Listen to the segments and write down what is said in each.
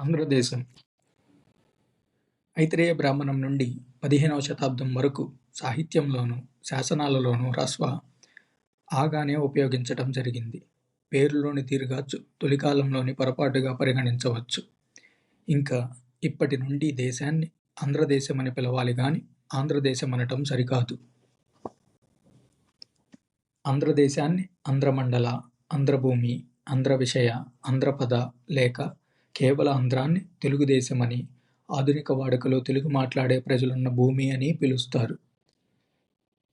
ఆంధ్రదేశం. ఐత్రేయ బ్రాహ్మణం నుండి పదిహేనవ శతాబ్దం వరకు సాహిత్యంలోనూ శాసనాలలోనూ హ్రస్వ ఆగానే ఉపయోగించటం జరిగింది. పేరులోని దీర్ఘాచ్చు తొలికాలంలోని పొరపాటుగా పరిగణించవచ్చు. ఇంకా ఇప్పటి నుండి దేశాన్ని ఆంధ్రదేశం అని పిలవాలి కానీ ఆంధ్రదేశం అనటం సరికాదు. ఆంధ్రదేశాన్ని ఆంధ్రమండల ఆంధ్రభూమి ఆంధ్ర విషయ ఆంధ్రపద లేక కేవల ఆంధ్రాన్ని తెలుగుదేశమని ఆధునిక వాడుకలో తెలుగు మాట్లాడే ప్రజలున్న భూమి అని పిలుస్తారు.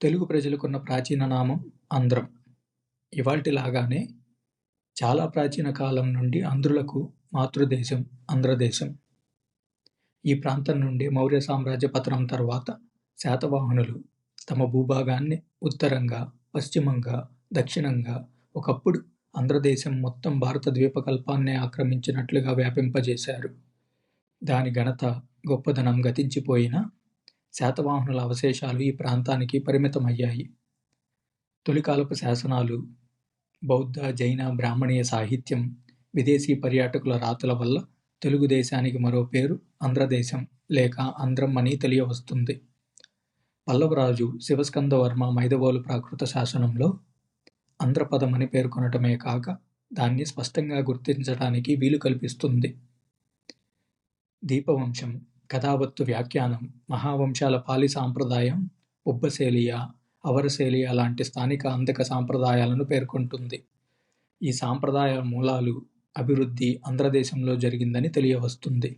తెలుగు ప్రజలకున్న ప్రాచీన నామం ఆంధ్రం. ఇవాల్టిలాగానే చాలా ప్రాచీన కాలం నుండి ఆంధ్రులకు మాతృదేశం ఆంధ్రదేశం. ఈ ప్రాంతం నుండి మౌర్య సామ్రాజ్య పతనం తర్వాత శాతవాహనులు తమ భూభాగాన్ని ఉత్తరంగా పశ్చిమంగా దక్షిణంగా ఒకప్పుడు ఆంధ్రదేశం మొత్తం భారత ద్వీపకల్పాన్నే ఆక్రమించినట్లుగా వ్యాపింపజేశారు. దాని ఘనత గొప్పదనం గతించిపోయిన శాతవాహనుల అవశేషాలు ఈ ప్రాంతానికి పరిమితమయ్యాయి. తొలికాలపు శాసనాలు బౌద్ధ జైన బ్రాహ్మణీయ సాహిత్యం విదేశీ పర్యాటకుల రాతల వల్ల తెలుగుదేశానికి మరో పేరు ఆంధ్రదేశం లేక ఆంధ్రం అని తెలియవస్తుంది. పల్లవరాజు శివస్కందవర్మ మైదవోలు ప్రాకృత శాసనంలో ఆంధ్రపదమని పేర్కొనటమే కాక దాన్ని స్పష్టంగా గుర్తించటానికి వీలు కల్పిస్తుంది. దీపవంశం కథావత్తు వ్యాఖ్యానం మహావంశాల పాలి సాంప్రదాయం ఉబ్బశైలియ అవరశైలియ లాంటి స్థానిక అందక సాంప్రదాయాలను పేర్కొంటుంది. ఈ సాంప్రదాయ మూలాలు అభివృద్ధి ఆంధ్రదేశంలో జరిగిందని తెలియవస్తుంది.